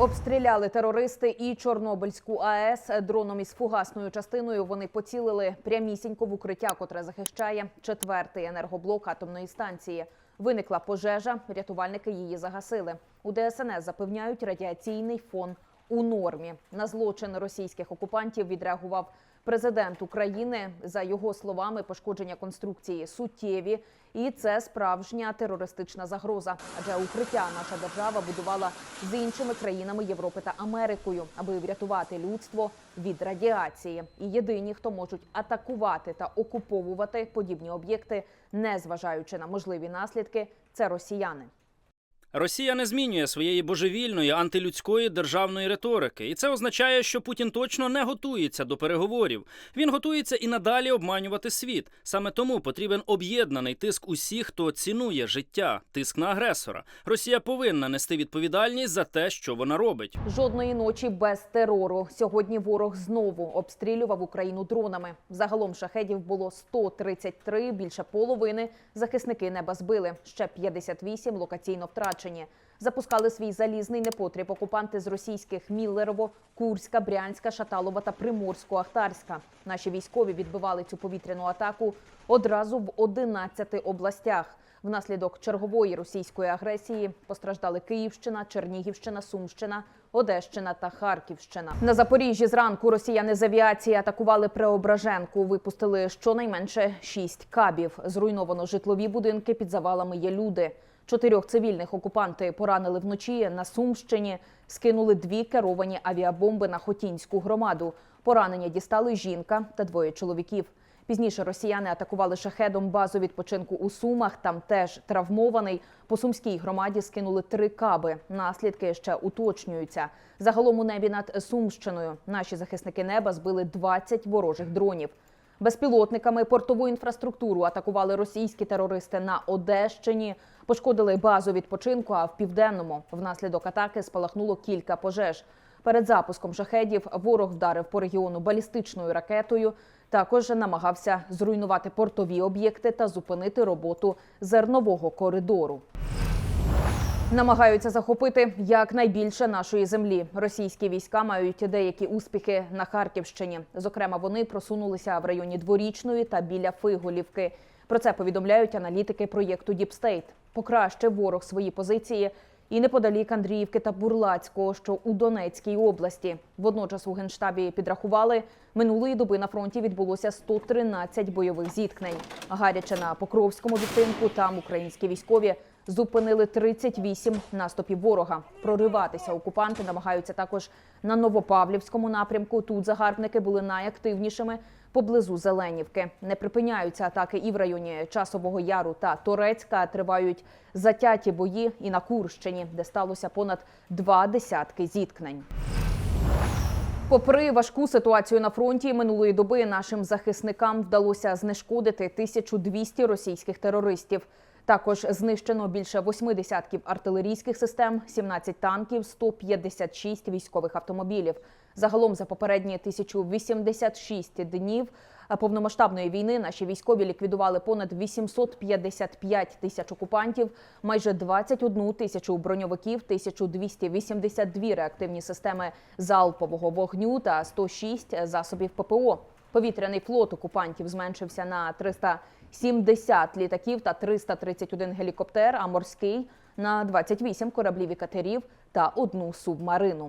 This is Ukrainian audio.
Обстріляли терористи і Чорнобильську АЕС дроном із фугасною частиною. Вони поцілили прямісінько в укриття, котре захищає четвертий енергоблок атомної станції. Виникла пожежа. Рятувальники її загасили. У ДСНС запевняють, радіаційний фон у нормі. На злочин російських окупантів відреагував президент України. За його словами, пошкодження конструкції суттєві, і це справжня терористична загроза. Адже укриття наша держава будувала з іншими країнами Європи та Америкою, аби врятувати людство від радіації. І єдині, хто можуть атакувати та окуповувати подібні об'єкти, не зважаючи на можливі наслідки, це росіяни. Росія не змінює своєї божевільної антилюдської державної риторики, і це означає, що Путін точно не готується до переговорів. Він готується і надалі обманювати світ. Саме тому потрібен об'єднаний тиск усіх, хто цінує життя, тиск на агресора. Росія повинна нести відповідальність за те, що вона робить. Жодної ночі без терору. Сьогодні ворог знову обстрілював Україну дронами. Загалом шахедів було 133, більше половини захисники неба збили. Ще 58 локаційно втрачені. Запускали свій залізний непотріб окупанти з російських Міллерово, Курська, Брянська, Шаталова та Приморсько-Ахтарська. Наші військові відбивали цю повітряну атаку одразу в 11 областях. Внаслідок чергової російської агресії постраждали Київщина, Чернігівщина, Сумщина, Одещина та Харківщина. На Запоріжжі зранку росіяни з авіації атакували Преображенку. Випустили щонайменше шість кабів. Зруйновано житлові будинки. Під завалами є люди. Чотирьох цивільних окупанти поранили вночі на Сумщині. Скинули дві керовані авіабомби на Хотінську громаду. Поранення дістали жінка та двоє чоловіків. Пізніше росіяни атакували шахедом базу відпочинку у Сумах. Там теж травмований. По сумській громаді скинули три каби. Наслідки ще уточнюються. Загалом у небі над Сумщиною наші захисники неба збили 20 ворожих дронів. Безпілотниками портову інфраструктуру атакували російські терористи на Одещині. Пошкодили базу відпочинку, а в південному внаслідок атаки спалахнуло кілька пожеж. Перед запуском шахедів ворог вдарив по регіону балістичною ракетою. Також намагався зруйнувати портові об'єкти та зупинити роботу зернового коридору. Намагаються захопити якнайбільше нашої землі. Російські війська мають деякі успіхи на Харківщині. Зокрема, вони просунулися в районі Дворічної та біля Фиголівки. Про це повідомляють аналітики проєкту Діпстейт. Покращив ворог свої позиції і неподалік Андріївки та Бурлацького, що у Донецькій області. Водночас у генштабі підрахували, минулої доби на фронті відбулося 113 бойових зіткнень. Гаряче на Покровському відтинку там українські військові зупинили 38 наступів ворога. Прориватися окупанти намагаються також на Новопавлівському напрямку. Тут загарбники були найактивнішими поблизу Зеленівки. Не припиняються атаки і в районі Часового Яру та Торецька. Тривають затяті бої і на Курщині, де сталося понад два десятки зіткнень. Попри важку ситуацію на фронті минулої доби нашим захисникам вдалося знешкодити 1200 російських терористів. Також знищено більше восьми десятків артилерійських систем, 17 танків, 156 військових автомобілів. Загалом за попередні 1086 днів повномасштабної війни наші військові ліквідували понад 855 тисяч окупантів, майже 21 тисячу броньовиків, 1282 реактивні системи залпового вогню та 106 засобів ППО. Повітряний флот окупантів зменшився на 370 літаків та 331 гелікоптер, а морський на 28 кораблів і катерів та одну субмарину.